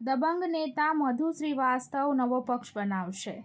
દબંગ નેતા મધુ શ્રીવાસ્તવ નવો પક્ષ બનાવશે.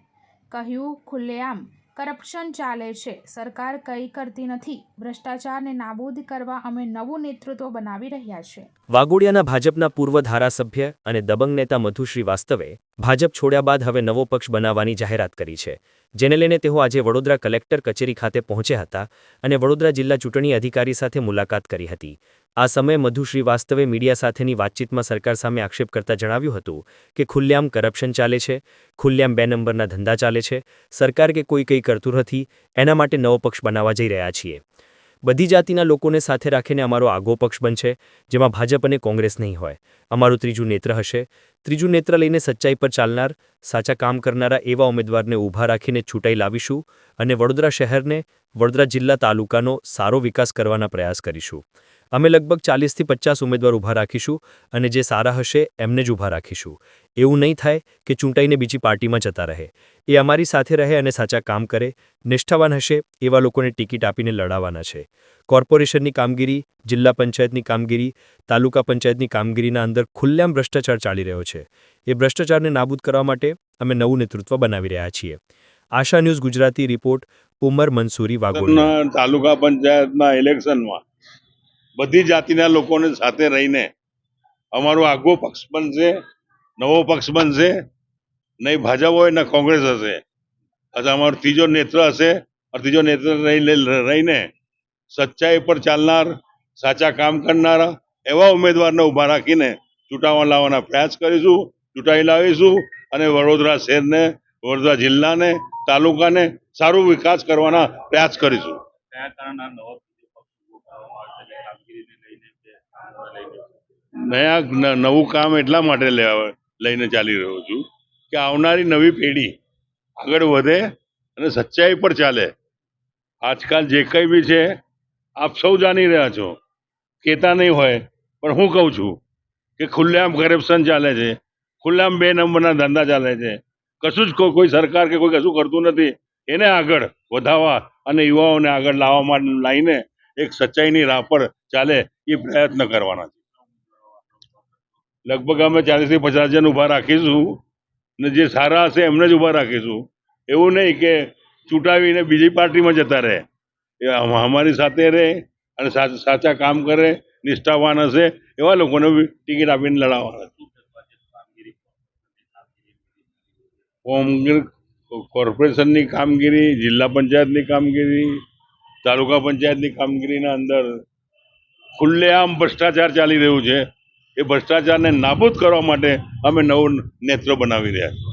કહ્યું, ખુલ્લેઆમ, કરપ્શન ચાલે છે. સરકાર કંઈ કરતી નથી. ભ્રષ્ટાચારને નાબૂદ કરવા અમે નવું નેતૃત્વ બનાવી રહ્યા છે. વાગોડિયાના ભાજપના પૂર્વ ધારાસભ્ય અને દબંગ નેતા મધુ શ્રીવાસ્તવે ભાજપ છોડ્યા બાદ હવે નવો પક્ષ બનાવવાની જાહેરાત કરી છે. જેને લઈને તેઓ આજે વડોદરા કલેક્ટર કચેરી ખાતે પહોંચ્યા હતા અને વડોદરા જિલ્લા ચૂંટણી અધિકારી સાથે મુલાકાત કરી હતી. આ સમયે મધુ શ્રીવાસ્તવે મીડિયા સાથેની વાતચીતમાં સરકાર સામે આક્ષેપ કરતા જણાવ્યું હતું કે ખુલ્લેઆમ કરપ્શન ચાલે છે, ખુલ્લેઆમ બે નંબરના ધંધા ચાલે છે, સરકાર કે કોઈ કંઈ કરતું નથી, એના માટે નવો પક્ષ બનાવવા જઈ રહ્યા છીએ. બધી જાતિના લોકોને સાથે રાખીને અમારો આગો પક્ષ બનશે, જેમાં ભાજપ અને કોંગ્રેસ નહીં હોય. અમારું ત્રીજું નેત્ર હશે ત્રીજું નેત્ર લઈને સચ્ચાઈ પર ચાલનાર, સાચા કામ કરનારા એવા ઉમેદવારને ઊભા રાખીને ચૂંટાઈ લાવીશું અને વડોદરા શહેરને વડોદરા જિલ્લા તાલુકાનો સારો વિકાસ કરવાના પ્રયાસ કરીશું. અમે લગભગ ચાલીસથી પચાસ ઉમેદવાર ઊભા રાખીશું અને જે સારા હશે એમને જ ઊભા રાખીશું. એવું નહીં થાય કે ચૂંટાઈને બીજી પાર્ટીમાં જતા રહે. એ અમારી સાથે રહે અને સાચા કામ કરે, નિષ્ઠાવાન હશે એવા લોકોને ટિકિટ આપીને લડાવવાના છે. કોર્પોરેશનની કામગીરી, જિલ્લા પંચાયતની કામગીરી, તાલુકા પંચાયતની કામગીરીના અંદર ખુલ્લેઆમ ભ્રષ્ટાચાર ચાલી રહ્યો છે. એ ભ્રષ્ટાચારને નાબૂદ કરવા માટે અમે નવું નેતૃત્વ બનાવી રહ્યા છીએ. આશા ન્યૂઝ ગુજરાતી રિપોર્ટ, ઉમર મંસૂરી વાગોડિયા તાલુકા પંચાયતના ઇલેક્શનમાં બધી જાતિના લોકોને સાથે રહીને અમારો આગવો પક્ષ બનશે, નવો પક્ષ બનશે, નહીં ભાજપ હોય ને કોંગ્રેસ હશે. અથવા અમારો ત્રીજો નેત્ર હશે, ત્રીજો નેત્ર રહીને સચ્ચાઈ પર ચાલનાર સાચા કામ કરનારા એવા ઉમેદવારને ઊભા રાખીને ચૂંટાવા લાવવાના પ્રયાસ કરીશું ચૂંટાઈ લાવીશું અને વડોદરા શહેરને વડોદરા જિલ્લાને તાલુકાને સારો વિકાસ કરવાના પ્રયાસ કરીશું. નયા નવું કામ એટલા માટે લઈને ચાલી રહ્યો છું કે આવનારી નવી પેઢી આગળ વધે અને સચ્ચાઈ પર ચાલે. આજકાલ જે કંઈ બી છે આપ સૌ જાણી રહ્યા છો. કહેતા નહીં હોય, પણ હું કહું છું કે ખુલ્લેઆમ કરપ્શન ચાલે છે. ખુલ્લેઆમ બે નંબરના ધંધા ચાલે છે. કશું જ કોઈ સરકાર કે કોઈ કશું કરતું નથી. એને આગળ વધાવવા અને યુવાઓને આગળ લાવવા માટે લાવીને એક સચ્ચાઈની રાહ પર ચાલે એ પ્રયત્ન કરવાના છે. લગભગ અમે ચાલીસથી પચાસ જણ ઊભા રાખીશું ને જે સારા હશે એમને જ ઊભા રાખીશું. એવું નહીં કે ચૂંટાવીને બીજી પાર્ટીમાં જતા રહે. એ અમારી સાથે રહે અને સાચા કામ કરે, નિષ્ઠાવાન હશે, એવા લોકોને ટિકિટ આપીને લડાવવાના છે. કોર્પોરેશનની કામગીરી, જિલ્લા પંચાયતની કામગીરી, તાલુકા પંચાયતની કામગીરીના અંદર ખુલ્લેઆમ ભ્રષ્ટાચાર ચાલી રહ્યું છે એ ભ્રષ્ટાચારને નાબૂદ કરવા માટે અમે નવું નેત્ર બનાવી રહ્યા છીએ